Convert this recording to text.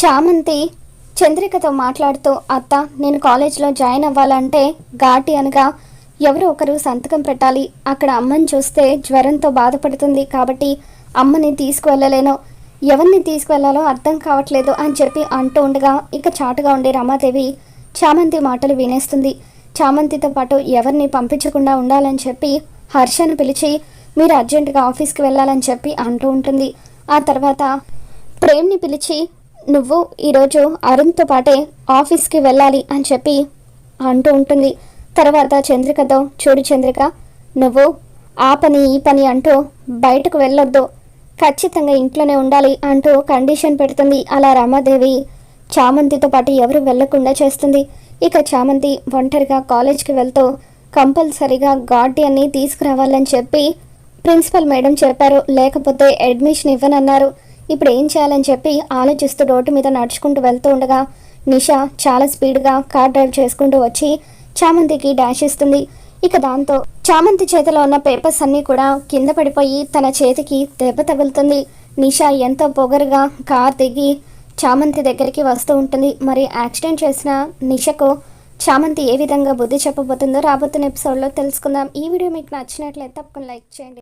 చామంతి చంద్రికతో మాట్లాడుతూ అత్త నేను కాలేజ్లో జాయిన్ అవ్వాలంటే ఘాటి అనగా ఎవరో ఒకరు సంతకం పెట్టాలి. అక్కడ అమ్మని చూస్తే జ్వరంతో బాధపడుతుంది కాబట్టి అమ్మని తీసుకువెళ్ళలేను. ఎవరిని తీసుకువెళ్ళాలో అర్థం కావట్లేదు అని చెప్పి అంటూ ఉండగా ఇక చాటుగా ఉండే రమాదేవి చామంతి మాటలు వినేస్తుంది. చామంతితో పాటు ఎవరిని పంపించకుండా ఉండాలని చెప్పి హర్షను పిలిచి మీరు అర్జెంటుగా ఆఫీస్కి వెళ్ళాలని చెప్పి అంటూ ఉంటుంది. ఆ తర్వాత ప్రేమ్ని పిలిచి నువ్వు ఈరోజు అరుణ్తో పాటే ఆఫీస్కి వెళ్ళాలి అని చెప్పి అంటూ ఉంటుంది. తర్వాత చంద్రికతో చూడు చంద్రిక నువ్వు ఆ పని ఈ పని అంటూ బయటకు వెళ్ళొద్దు. ఖచ్చితంగా ఇంట్లోనే ఉండాలి అంటూ కండిషన్ పెడుతుంది. అలా రమాదేవి చామంతితో పాటు ఎవరు వెళ్ళకుండా చేస్తుంది. ఇక చామంతి ఒంటరిగా కాలేజ్కి వెళ్తూ కంపల్సరీగా గార్డియన్ని తీసుకురావాలని చెప్పి ప్రిన్సిపల్ మేడం చెప్పారు. లేకపోతే అడ్మిషన్ ఇవ్వనన్నారు. ఇప్పుడు ఏం చేయాలని చెప్పి ఆలోచిస్తూ రోడ్డు మీద నడుచుకుంటూ వెళ్తూ ఉండగా నిషా చాలా స్పీడ్గా కార్ డ్రైవ్ చేసుకుంటూ వచ్చి చామంతికి డాష్ ఇస్తుంది. ఇక దాంతో చామంతి చేతిలో ఉన్న పేపర్స్ అన్నీ కూడా కింద పడిపోయి తన చేతికి దెబ్బ తగులుతుంది. నిషా ఎంతో పొగరుగా కార్ దిగి చామంతి దగ్గరికి వస్తూ ఉంటుంది. మరి యాక్సిడెంట్ చేసిన నిషకు చామంతి ఏ విధంగా బుద్ధి చెప్పబోతుందో రాబోతున్న ఎపిసోడ్లో తెలుసుకుందాం. ఈ వీడియో మీకు నచ్చినట్లయితే తప్పకుండా లైక్ చేయండి.